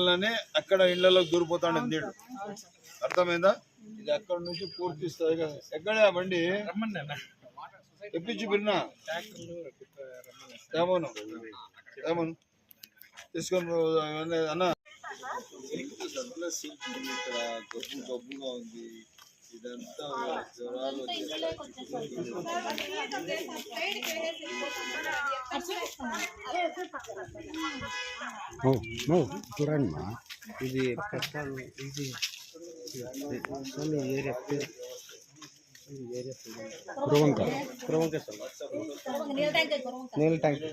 అలానే అక్కడ ఇళ్ళలో దూరిపోతాడు నీడు అర్థమైందా? ఇది అక్కడ నుంచి పూర్తి స్థాయిగా ఎక్కడ బండి? తెప్పించి బిన్నా ఏమోను. ఏమోను. తీసుకొని అన్న. ఇక్కడ గబ్బు గబ్బుగా ఉంది. ఇదంతా జ్వరాలు చూడండి మా. ఇది పక్క ఇది స్వామి ఏరియా పేరు. ఈ ఏరియా పేరు. కురవంక కురవంక స్వామి నీళ్ళ ట్యాంక్.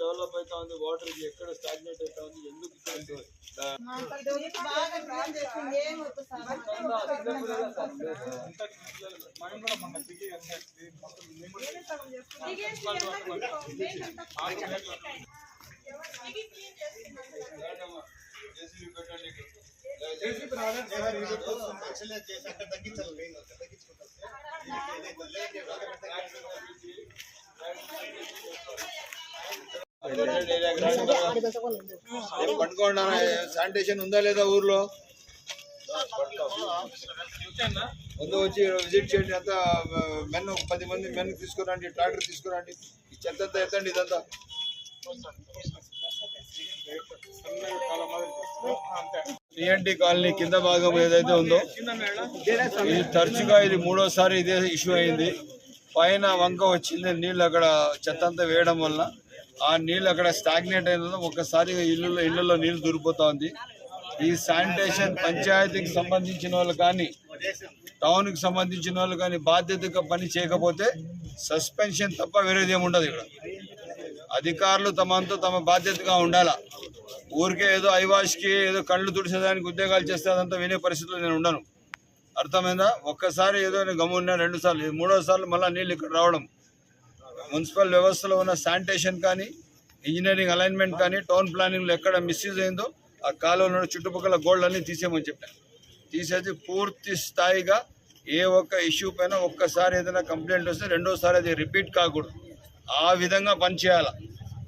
డెవలప్ అవుతా ఉంది వాటర్ ఎక్కడ స్టాగ్నేట్ అవుతా ఉంది ఎందుకు పెట్టండి. ఏం పట్టుకోండి శానిటేషన్ ఉందా లేదా ఊర్లో? ముందు వచ్చి విజిట్ చేయండి అంతా మెన్ పది మంది మెన్ తీసుకురండి ట్రాక్టర్ తీసుకురండి. ఈ చెత్త అంతా ఎత్తండి ఇదంతా. టిఎన్టీ కాలనీ కింద భాగం ఏదైతే ఉందో ఇది తరచుగా ఇది మూడోసారి ఇదే ఇష్యూ అయింది. పైన వంక వచ్చింది నీళ్ళు అక్కడ చెత్త అంతా వేయడం వల్ల ఆ నీళ్ళు అక్కడ స్టాగ్నేట్ అయిన ఒక్కసారి ఇళ్ళలో ఇళ్ళలో నీళ్ళు దూరిపోతా ఉంది. ఈ శానిటేషన్ పంచాయతీకి సంబంధించిన వాళ్ళు కానీ టౌన్కి సంబంధించిన వాళ్ళు కానీ బాధ్యతగా పని చేయకపోతే సస్పెన్షన్ తప్ప వేరేది ఏమి ఉండదు ఇక్కడ. అధికారులు తమంతా తమ బాధ్యతగా ఉండాలా? ఊరికే ఏదో ఐవాష్కి ఏదో కళ్ళు తుడిసేదానికి ఉద్యోగాలు చేస్తే అదంతా వినే పరిస్థితిలో నేను ఉండను. అర్థమైందా? ఒక్కసారి ఏదో నేను గమ్మున్నా రెండు సార్లు మూడో సార్లు మళ్ళీ నీళ్ళు ఇక్కడ రావడం. మున్సిపల్ వ్యవస్థలో ఉన్న శానిటేషన్ కానీ ఇంజనీరింగ్ అలైన్మెంట్ కానీ టౌన్ ప్లానింగ్లో ఎక్కడ మిస్యూజ్ అయిందో ఆ కాలువలో చుట్టుపక్కల గోల్డ్లన్నీ తీసేయమని చెప్పాను. తీసేసి పూర్తి స్థాయిగా ఏ ఒక్క ఇష్యూ పైన ఒక్కసారి ఏదైనా కంప్లైంట్ వస్తే రెండోసారి అది రిపీట్ కాకూడదు. ఆ విధంగా పనిచేయాలి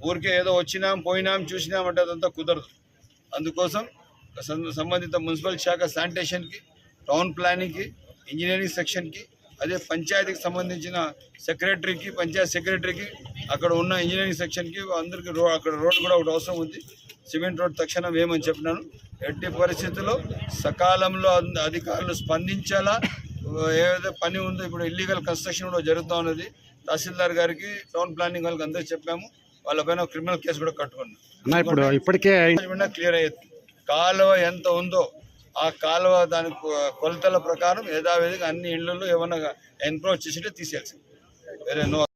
ఊరికే ఏదో వచ్చినాం పోయినాం చూసినాం అంటే అదంతా కుదరదు. అందుకోసం సంబంధిత మున్సిపల్ శాఖ శానిటేషన్కి టౌన్ ప్లానింగ్కి ఇంజనీరింగ్ సెక్షన్కి అదే పంచాయతీకి సంబంధించిన సెక్రటరీకి పంచాయత్ సెక్రటరీకి అక్కడ ఉన్న ఇంజనీరింగ్ సెక్షన్కి అందరికీ రో అక్కడ రోడ్ కూడా ఒకటి అవసరం ఉంది. సిమెంట్ రోడ్ తక్షణం వేయమని చెప్పినాను. ఎట్టి పరిస్థితుల్లో సకాలంలో అధి- అధికారులు స్పందించాలా? ఏదైతే పని ఉందో ఇప్పుడు ఇల్లీగల్ కన్స్ట్రక్షన్ కూడా జరుగుతూ ఉన్నది. తహసీల్దార్ గారికి టౌన్ ప్లానింగ్ వాళ్ళకి అందరూ చెప్పాము. వాళ్ళపైన క్రిమినల్ కేసు కూడా కట్టుకున్నాం. ఇప్పుడు ఇప్పటికే క్లియర్ అయ్యేది. కాలువ ఎంత ఉందో ఆ కాలువ దాని కొ- కొలతల ప్రకారం యథావిధిగా అన్ని ఇళ్ళలో ఏమన్నా ఎన్క్రోచ్ చేసింటే తీసేయాల్సింది. వేరే నో